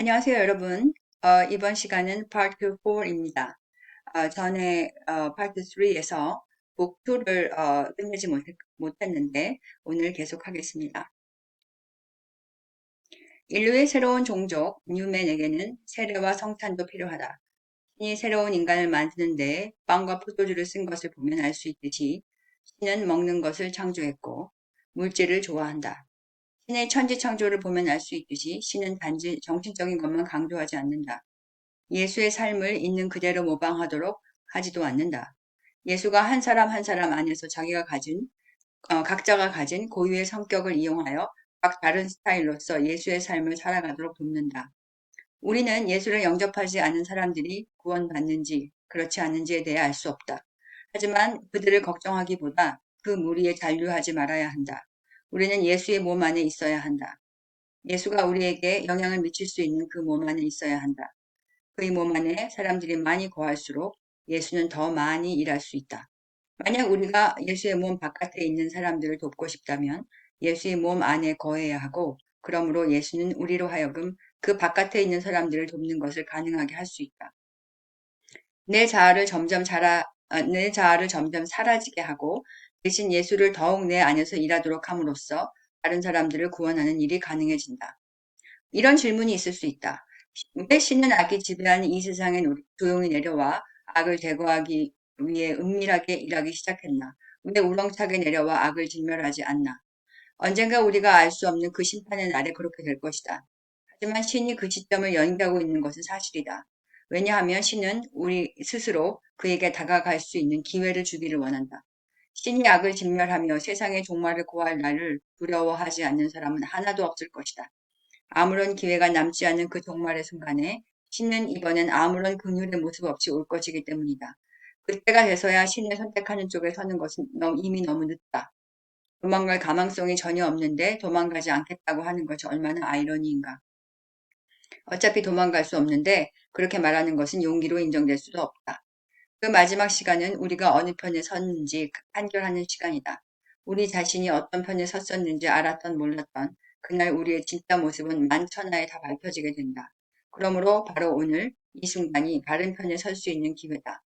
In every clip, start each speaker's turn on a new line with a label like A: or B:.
A: 안녕하세요, 여러분. 어, 이번 시간은 파트 4입니다. 어, 전에 어, 파트 3에서 북 2를 어, 끝내지 못, 못했는데 오늘 계속 하겠습니다. 인류의 새로운 종족 뉴맨에게는 세례와 성찬도 필요하다. 신이 새로운 인간을 만드는데 빵과 포도주를 쓴 것을 보면 알 수 있듯이 신은 먹는 것을 창조했고 물질을 좋아한다. 신의 천지 창조를 보면 알 수 있듯이 신은 단지 정신적인 것만 강조하지 않는다. 예수의 삶을 있는 그대로 모방하도록 하지도 않는다. 예수가 한 사람 한 사람 안에서 자기가 가진 어, 각자가 가진 고유의 성격을 이용하여 각 다른 스타일로서 예수의 삶을 살아가도록 돕는다. 우리는 예수를 영접하지 않은 사람들이 구원받는지 그렇지 않은지에 대해 알 수 없다. 하지만 그들을 걱정하기보다 그 무리에 잔류하지 말아야 한다. 우리는 예수의 몸 안에 있어야 한다. 예수가 우리에게 영향을 미칠 수 있는 그 몸 안에 있어야 한다. 그의 몸 안에 사람들이 많이 거할수록 예수는 더 많이 일할 수 있다. 만약 우리가 예수의 몸 바깥에 있는 사람들을 돕고 싶다면 예수의 몸 안에 거해야 하고 그러므로 예수는 우리로 하여금 그 바깥에 있는 사람들을 돕는 것을 가능하게 할 수 있다. 내 자아를 점점 자라, 아, 내 자아를 점점 사라지게 하고 대신 예수를 더욱 내 안에서 일하도록 함으로써 다른 사람들을 구원하는 일이 가능해진다. 이런 질문이 있을 수 있다. 왜 신은 악이 지배하는 이 세상에 조용히 내려와 악을 제거하기 위해 은밀하게 일하기 시작했나? 왜 우렁차게 내려와 악을 진멸하지 않나? 언젠가 우리가 알 수 없는 그 심판의 날에 그렇게 될 것이다. 하지만 신이 그 시점을 연기하고 있는 것은 사실이다. 왜냐하면 신은 우리 스스로 그에게 다가갈 수 있는 기회를 주기를 원한다. 신이 악을 진멸하며 세상의 종말을 고할 날을 두려워하지 않는 사람은 하나도 없을 것이다. 아무런 기회가 남지 않은 그 종말의 순간에 신은 이번엔 아무런 긍휼의 모습 없이 올 것이기 때문이다. 그때가 돼서야 신을 선택하는 쪽에 서는 것은 이미 너무 늦다. 도망갈 가망성이 전혀 없는데 도망가지 않겠다고 하는 것이 얼마나 아이러니인가. 어차피 도망갈 수 없는데 그렇게 말하는 것은 용기로 인정될 수도 없다. 그 마지막 시간은 우리가 어느 편에 섰는지 판결하는 시간이다. 우리 자신이 어떤 편에 섰었는지 알았던 몰랐던 그날 우리의 진짜 모습은 만천하에 다 밝혀지게 된다. 그러므로 바로 오늘 이 순간이 바른 편에 설 수 있는 기회다.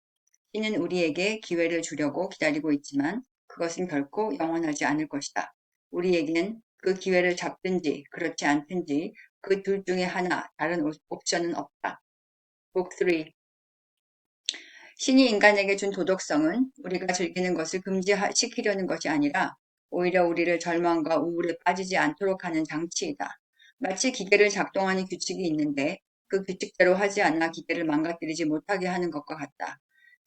A: 신은 우리에게 기회를 주려고 기다리고 있지만 그것은 결코 영원하지 않을 것이다. 우리에겐 그 기회를 잡든지 그렇지 않든지 그 둘 중에 하나 다른 옵션은 없다. Book 3 신이 인간에게 준 도덕성은 우리가 즐기는 것을 금지시키려는 것이 아니라 오히려 우리를 절망과 우울에 빠지지 않도록 하는 장치이다. 마치 기계를 작동하는 규칙이 있는데 그 규칙대로 하지 않아 기계를 망가뜨리지 못하게 하는 것과 같다.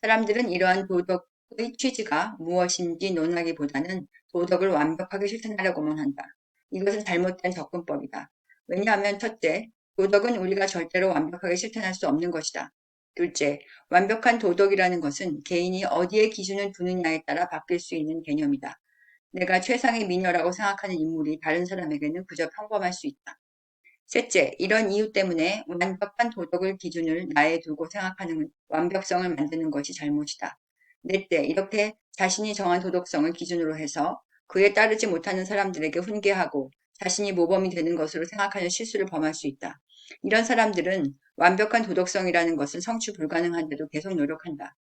A: 사람들은 이러한 도덕의 취지가 무엇인지 논하기보다는 도덕을 완벽하게 실천하려고만 한다. 이것은 잘못된 접근법이다. 왜냐하면 첫째, 도덕은 우리가 절대로 완벽하게 실천할 수 없는 것이다. 둘째, 완벽한 도덕이라는 것은 개인이 어디에 기준을 두느냐에 따라 바뀔 수 있는 개념이다. 내가 최상의 미녀라고 생각하는 인물이 다른 사람에게는 그저 평범할 수 있다. 셋째, 이런 이유 때문에 완벽한 도덕을 기준을 나에 두고 생각하는 완벽성을 만드는 것이 잘못이다. 넷째, 이렇게 자신이 정한 도덕성을 기준으로 해서 그에 따르지 못하는 사람들에게 훈계하고 자신이 모범이 되는 것으로 생각하는 실수를 범할 수 있다. 이런 사람들은 완벽한 도덕성이라는 것은 성취 불가능한데도 계속 노력한다.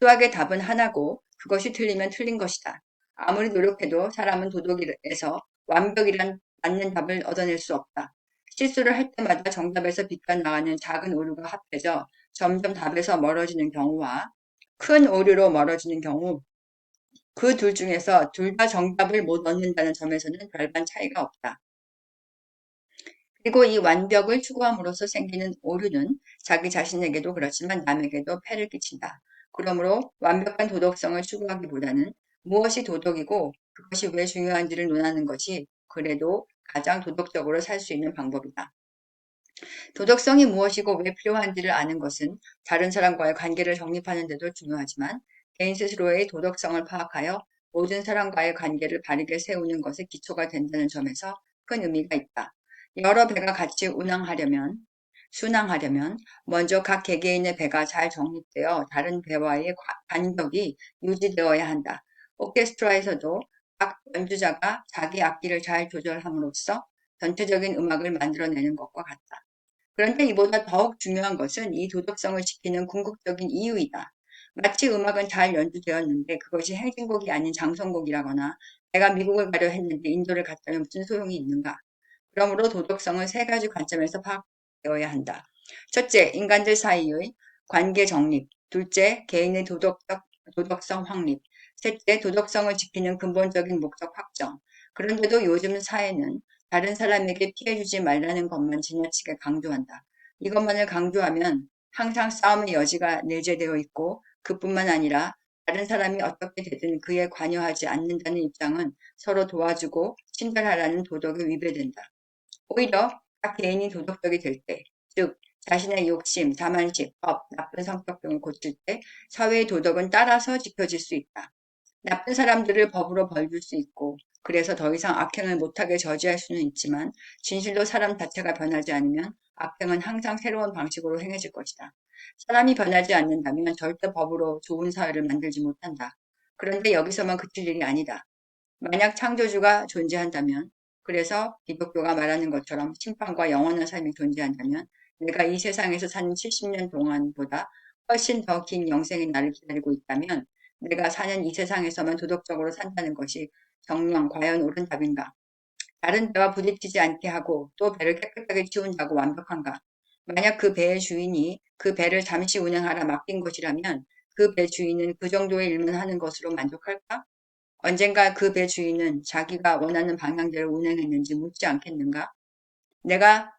A: 수학의 답은 하나고 그것이 틀리면 틀린 것이다. 아무리 노력해도 사람은 도덕에서 완벽이란 맞는 답을 얻어낼 수 없다. 실수를 할 때마다 정답에서 비껴나가는 작은 오류가 합해져 점점 답에서 멀어지는 경우와 큰 오류로 멀어지는 경우 그 둘 중에서 둘 다 정답을 못 얻는다는 점에서는 별반 차이가 없다. 그리고 이 완벽을 추구함으로써 생기는 오류는 자기 자신에게도 그렇지만 남에게도 폐를 끼친다. 그러므로 완벽한 도덕성을 추구하기보다는 무엇이 도덕이고 그것이 왜 중요한지를 논하는 것이 그래도 가장 도덕적으로 살 수 있는 방법이다. 도덕성이 무엇이고 왜 필요한지를 아는 것은 다른 사람과의 관계를 정립하는 데도 중요하지만 개인 스스로의 도덕성을 파악하여 모든 사람과의 관계를 바르게 세우는 것에 기초가 된다는 점에서 큰 의미가 있다. 여러 배가 같이 운항하려면 순항하려면 먼저 각 개개인의 배가 잘 정립되어 다른 배와의 간격이 유지되어야 한다. 오케스트라에서도 각 연주자가 자기 악기를 잘 조절함으로써 전체적인 음악을 만들어내는 것과 같다. 그런데 이보다 더욱 중요한 것은 이 도덕성을 지키는 궁극적인 이유이다. 마치 음악은 잘 연주되었는데 그것이 행진곡이 아닌 장성곡이라거나 내가 미국을 가려 했는데 인도를 갔다면 무슨 소용이 있는가? 그러므로 도덕성을 세 가지 관점에서 파악되어야 한다. 첫째, 인간들 사이의 관계 정립. 둘째, 개인의 도덕적, 도덕성 확립. 셋째, 도덕성을 지키는 근본적인 목적 확정. 그런데도 요즘 사회는 다른 사람에게 피해 주지 말라는 것만 지나치게 강조한다. 이것만을 강조하면 항상 싸움의 여지가 내재되어 있고 그뿐만 아니라 다른 사람이 어떻게 되든 그에 관여하지 않는다는 입장은 서로 도와주고 친절하라는 도덕에 위배된다. 오히려 각 개인이 도덕적이 될 때, 즉 자신의 욕심, 자만심, 법, 나쁜 성격 등을 고칠 때 사회의 도덕은 따라서 지켜질 수 있다. 나쁜 사람들을 법으로 벌줄 수 있고 그래서 더 이상 악행을 못하게 저지할 수는 있지만 진실로 사람 자체가 변하지 않으면 악행은 항상 새로운 방식으로 행해질 것이다. 사람이 변하지 않는다면 절대 법으로 좋은 사회를 만들지 못한다. 그런데 여기서만 그칠 일이 아니다. 만약 창조주가 존재한다면 그래서 기독교가 말하는 것처럼 심판과 영원한 삶이 존재한다면 내가 이 세상에서 사는 70년 동안보다 훨씬 더 긴 영생이 나를 기다리고 있다면 내가 사는 이 세상에서만 도덕적으로 산다는 것이 정령 과연 옳은 답인가? 다른 배와 부딪히지 않게 하고 또 배를 깨끗하게 치운다고 완벽한가? 만약 그 배의 주인이 그 배를 잠시 운행하라 맡긴 것이라면 그 배 주인은 그 정도의 일만 하는 것으로 만족할까? 언젠가 그 배 주인은 자기가 원하는 방향대로 운행했는지 묻지 않겠는가? 내가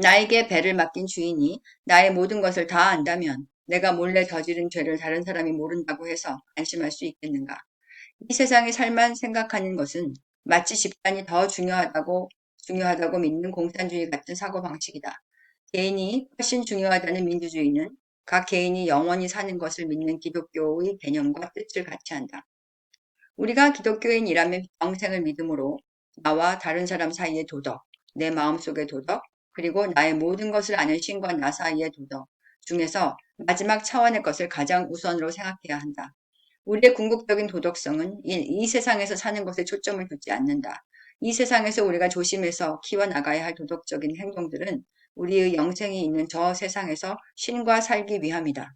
A: 나에게 배를 맡긴 주인이 나의 모든 것을 다 안다면 내가 몰래 저지른 죄를 다른 사람이 모른다고 해서 안심할 수 있겠는가? 이 세상의 삶만 생각하는 것은 마치 집단이 더 중요하다고 중요하다고 믿는 공산주의 같은 사고 방식이다. 개인이 훨씬 중요하다는 민주주의는 각 개인이 영원히 사는 것을 믿는 기독교의 개념과 뜻을 같이 한다. 우리가 기독교인이라면 평생을 믿음으로 나와 다른 사람 사이의 도덕, 내 마음속의 도덕, 그리고 나의 모든 것을 아는 신과 나 사이의 도덕 중에서 마지막 차원의 것을 가장 우선으로 생각해야 한다. 우리의 궁극적인 도덕성은 이, 이 세상에서 사는 것에 초점을 두지 않는다. 이 세상에서 우리가 조심해서 키워나가야 할 도덕적인 행동들은 우리의 영생이 있는 저 세상에서 신과 살기 위함이다.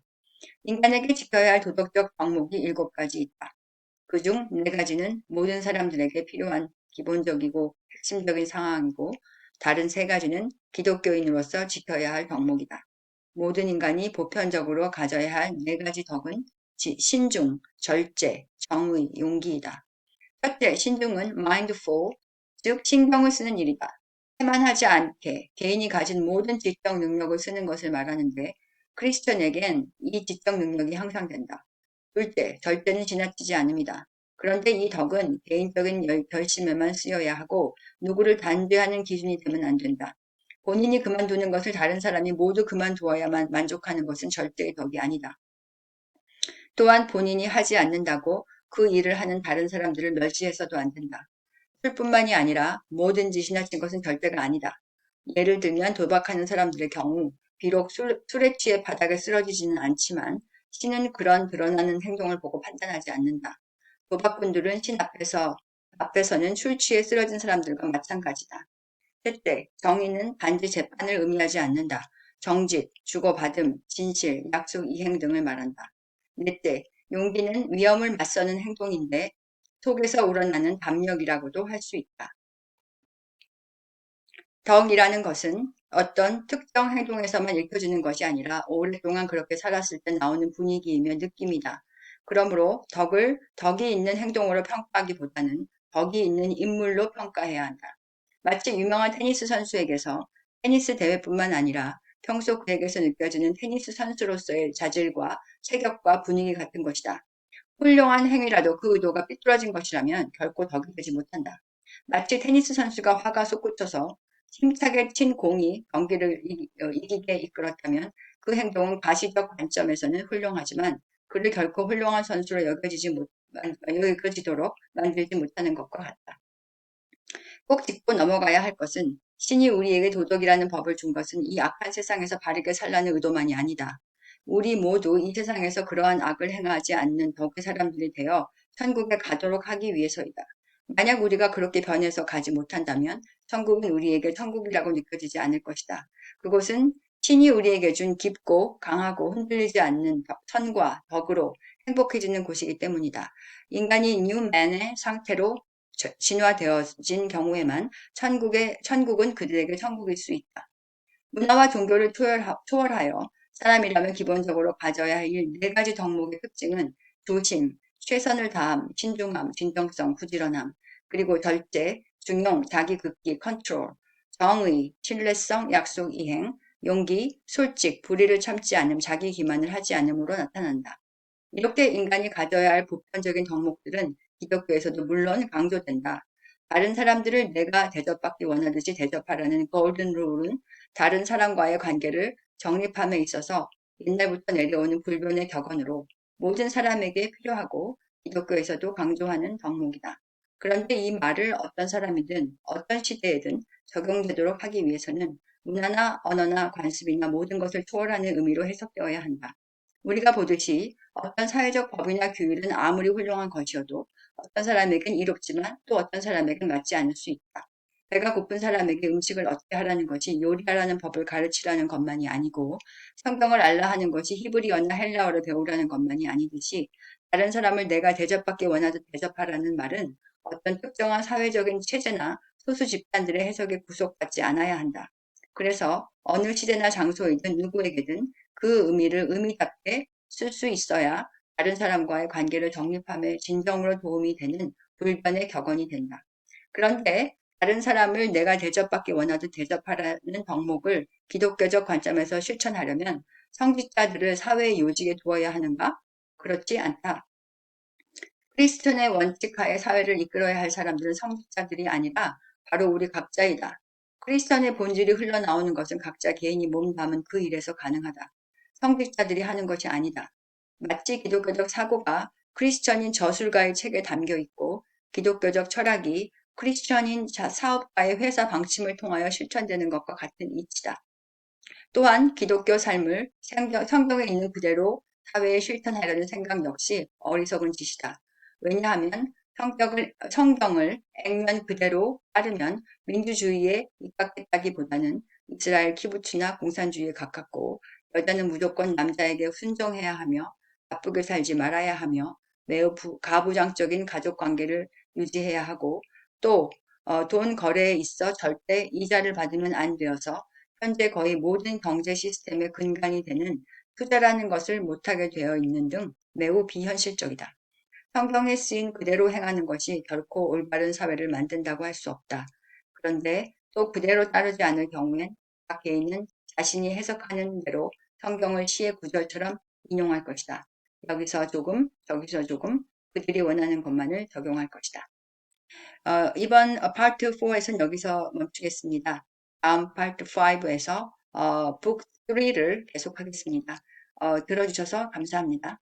A: 인간에게 지켜야 할 도덕적 덕목이 일곱 가지 있다. 그중 네 가지는 모든 사람들에게 필요한 기본적이고 핵심적인 상황이고 다른 세 가지는 기독교인으로서 지켜야 할 덕목이다. 모든 인간이 보편적으로 가져야 할 네 가지 덕은 신중, 절제, 정의, 용기이다. 첫째, 신중은 mindful, 즉 신경을 쓰는 일이다. 해만 하지 않게 개인이 가진 모든 지적 능력을 쓰는 것을 말하는데 크리스천에겐 이 지적 능력이 향상된다. 둘째, 절제는 지나치지 않습니다. 그런데 이 덕은 개인적인 결심에만 쓰여야 하고 누구를 단죄하는 기준이 되면 안 된다. 본인이 그만두는 것을 다른 사람이 모두 그만두어야만 만족하는 것은 절대의 덕이 아니다. 또한 본인이 하지 않는다고 그 일을 하는 다른 사람들을 멸시해서도 안 된다. 술뿐만이 아니라 뭐든지 지나친 것은 절대가 아니다. 예를 들면 도박하는 사람들의 경우 비록 술, 술에 취해 바닥에 쓰러지지는 않지만 신은 그런 드러나는 행동을 보고 판단하지 않는다. 도박꾼들은 신 앞에서 앞에서는 술 취해 쓰러진 사람들과 마찬가지다. 셋째, 정의는 반드 재판을 의미하지 않는다. 정직, 주고받음, 진실, 약속 이행 등을 말한다. 넷째, 용기는 위험을 맞서는 행동인데 속에서 우러나는 담력이라고도 할 수 있다. 덕이라는 것은 어떤 특정 행동에서만 읽혀지는 것이 아니라 오랫동안 그렇게 살았을 때 나오는 분위기이며 느낌이다. 그러므로 덕을 덕이 있는 행동으로 평가하기보다는 덕이 있는 인물로 평가해야 한다. 마치 유명한 테니스 선수에게서 테니스 대회뿐만 아니라 평소 그에게서 느껴지는 테니스 선수로서의 자질과 체격과 분위기 같은 것이다. 훌륭한 행위라도 그 의도가 삐뚤어진 것이라면 결코 덕이 되지 못한다. 마치 테니스 선수가 화가 솟구쳐서 힘차게 친 공이 경기를 어, 이기게 이끌었다면 그 행동은 가시적 관점에서는 훌륭하지만 그를 결코 훌륭한 선수로 여겨지지 못, 여겨지도록 만들지 못하는 것과 같다. 꼭 짚고 넘어가야 할 것은 신이 우리에게 도덕이라는 법을 준 것은 이 악한 세상에서 바르게 살라는 의도만이 아니다. 우리 모두 이 세상에서 그러한 악을 행하지 않는 덕의 사람들이 되어 천국에 가도록 하기 위해서이다. 만약 우리가 그렇게 변해서 가지 못한다면 천국은 우리에게 천국이라고 느껴지지 않을 것이다. 그곳은 신이 우리에게 준 깊고 강하고 흔들리지 않는 덕- 선과 덕으로 행복해지는 곳이기 때문이다. 인간이 뉴맨의 상태로 저- 진화되어진 경우에만 천국의, 천국은 그들에게 천국일 수 있다. 문화와 종교를 초월하, 초월하여 사람이라면 기본적으로 가져야 할 네 가지 덕목의 특징은 조심, 최선을 다함, 신중함, 진정성, 부지런함, 그리고 절제, 중용, 자기 극기, 컨트롤, 정의, 신뢰성, 약속 이행, 용기, 솔직, 불의를 참지 않음, 자기 기만을 하지 않음으로 나타난다. 이렇게 인간이 가져야 할 보편적인 덕목들은 기독교에서도 물론 강조된다. 다른 사람들을 내가 대접받기 원하듯이 대접하라는 골든 룰은 다른 사람과의 관계를 정립함에 있어서 옛날부터 내려오는 불변의 격언으로 모든 사람에게 필요하고 기독교에서도 강조하는 덕목이다. 그런데 이 말을 어떤 사람이든 어떤 시대에든 적용되도록 하기 위해서는 문화나 언어나 관습이나 모든 것을 초월하는 의미로 해석되어야 한다. 우리가 보듯이 어떤 사회적 법이나 규율은 아무리 훌륭한 것이어도 어떤 사람에겐 이롭지만 또 어떤 사람에겐 맞지 않을 수 있다. 배가 고픈 사람에게 음식을 어떻게 하라는 것이 요리하라는 법을 가르치라는 것만이 아니고 성경을 알라 하는 것이 히브리어나 헬라어를 배우라는 것만이 아니듯이 다른 사람을 내가 대접받기 원하듯 대접하라는 말은 어떤 특정한 사회적인 체제나 소수 집단들의 해석에 구속받지 않아야 한다. 그래서 어느 시대나 장소이든 누구에게든 그 의미를 의미답게 쓸 수 있어야 다른 사람과의 관계를 정립함에 진정으로 도움이 되는 불변의 격언이 된다. 그런데 다른 사람을 내가 대접받기 원하듯 대접하라는 덕목을 기독교적 관점에서 실천하려면 성직자들을 사회의 요직에 두어야 하는가? 그렇지 않다. 크리스천의 원칙하에 사회를 이끌어야 할 사람들은 성직자들이 아니라 바로 우리 각자이다. 크리스천의 본질이 흘러나오는 것은 각자 개인이 몸 담은 그 일에서 가능하다. 성직자들이 하는 것이 아니다. 마치 기독교적 사고가 크리스천인 저술가의 책에 담겨 있고 기독교적 철학이 크리스천인 자- 사업가의 회사 방침을 통하여 실천되는 것과 같은 이치다. 또한 기독교 삶을 성경- 성경에 있는 그대로 사회에 실천하려는 생각 역시 어리석은 짓이다. 왜냐하면 성경을, 성경을 액면 그대로 따르면 민주주의에 입각했다기보다는 이스라엘 키부츠나 공산주의에 가깝고 여자는 무조건 남자에게 순종해야 하며 바쁘게 살지 말아야 하며 매우 부- 가부장적인 가족 관계를 유지해야 하고 또 어, 돈 거래에 있어 절대 이자를 받으면 안 되어서 현재 거의 모든 경제 시스템의 근간이 되는 투자라는 것을 못하게 되어 있는 등 매우 비현실적이다. 성경에 쓰인 그대로 행하는 것이 결코 올바른 사회를 만든다고 할 수 없다. 그런데 또 그대로 따르지 않을 경우엔 각 개인은 자신이 해석하는 대로 성경을 시의 구절처럼 인용할 것이다. 여기서 조금, 저기서 조금 그들이 원하는 것만을 적용할 것이다. 어, 이번 어, 파트 4에서는 여기서 멈추겠습니다. 다음 파트 5에서 어, 북 3를 계속하겠습니다. 어, 들어주셔서 감사합니다.